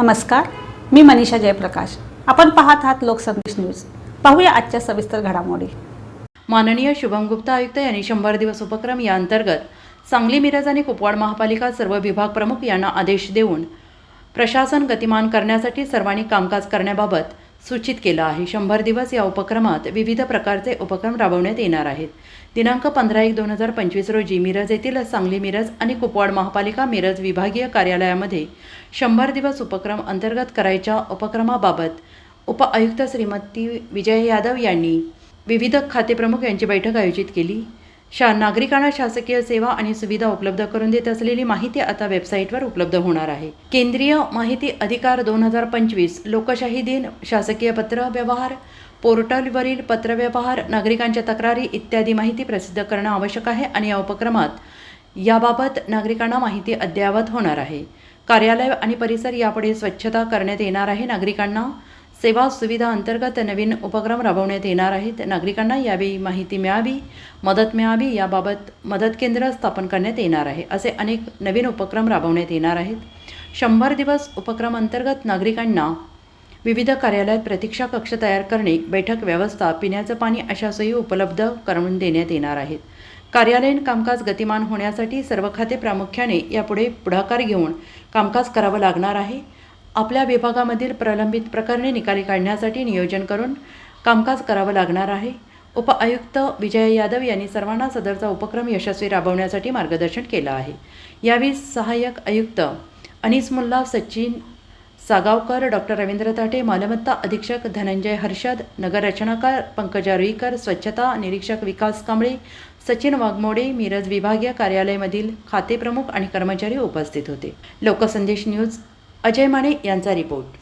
नमस्कार मी मनीषा जयप्रकाश. आपण पाहत आहात लोकसंदेश न्यूज. पाहूया आजच्या सविस्तर घडामोडी. माननीय शुभम गुप्ता आयुक्त यांनी शंभर दिवस उपक्रम या अंतर्गत सांगली मिरज आणि कुपवाड महापालिका सर्व विभाग प्रमुख यांना आदेश देऊन प्रशासन गतिमान करण्यासाठी सर्वांनी कामकाज करण्याबाबत सूचित केलं आहे. शंभर दिवस या उपक्रमात विविध प्रकारचे उपक्रम राबवण्यात येणार आहेत. दिनांक पंधरा एक दोन हजार पंचवीस रोजी मिरज येथील सांगली मिरज आणि कुपवाड महापालिका मिरज विभागीय कार्यालयामध्ये शंभर दिवस उपक्रम अंतर्गत करायच्या उपक्रमाबाबत उपआयुक्त श्रीमती विजय यादव यांनी विविध खातेप्रमुख यांची बैठक आयोजित केली. शा नागरिकांना शासकीय सेवा आणि सुविधा उपलब्ध करून देत असलेली माहिती आता वेबसाईटवर उपलब्ध होणार आहे. केंद्रीय माहिती अधिकार दोन हजार पंचवीस लोकशाही दिन शासकीय पत्र व्यवहार पोर्टलवरील पत्रव्यवहार नागरिकांच्या तक्रारी इत्यादी माहिती प्रसिद्ध करणं आवश्यक आहे आणि या उपक्रमात याबाबत नागरिकांना माहिती अद्ययावत होणार आहे. कार्यालय आणि परिसर यापुढे स्वच्छता करण्यात येणार आहे. नागरिकांना सेवा सुविधा अंतर्गत नवीन उपक्रम राबवण्यात येणार आहेत. नागरिकांना यावेळी माहिती मिळावी मदत मिळावी याबाबत मदत केंद्र स्थापन करण्यात येणार आहे असे अनेक नवीन उपक्रम राबवण्यात येणार आहेत. शंभर दिवस उपक्रम अंतर्गत नागरिकांना विविध कार्यालयात प्रतीक्षा कक्ष तयार करणे बैठक व्यवस्था पिण्याचं पाणी अशा सोयी उपलब्ध करून देण्यात येणार आहेत. कार्यालयीन कामकाज गतिमान होण्यासाठी सर्व खाते प्रामुख्याने यापुढे पुढाकार घेऊन कामकाज करावं लागणार आहे. आपल्या विभागामधील प्रलंबित प्रकरणे निकाली काढण्यासाठी नियोजन करून कामकाज करावं लागणार आहे. उपआयुक्त विजय यादव यांनी सर्वांना सदरचा उपक्रम यशस्वी राबवण्यासाठी मार्गदर्शन केलं आहे. यावेळी सहाय्यक आयुक्त अनिस मुल्ला सचिन सागावकर डॉक्टर रवींद्र ताटे मालमत्ता अधीक्षक धनंजय हर्षद नगररचनाकार पंकजा रुईकर स्वच्छता निरीक्षक विकास कांबळे सचिन वाघमोडे मिरज विभागीय कार्यालयामधील खातेप्रमुख आणि कर्मचारी उपस्थित होते. लोकसंदेश न्यूज अजय माने यांचा रिपोर्ट.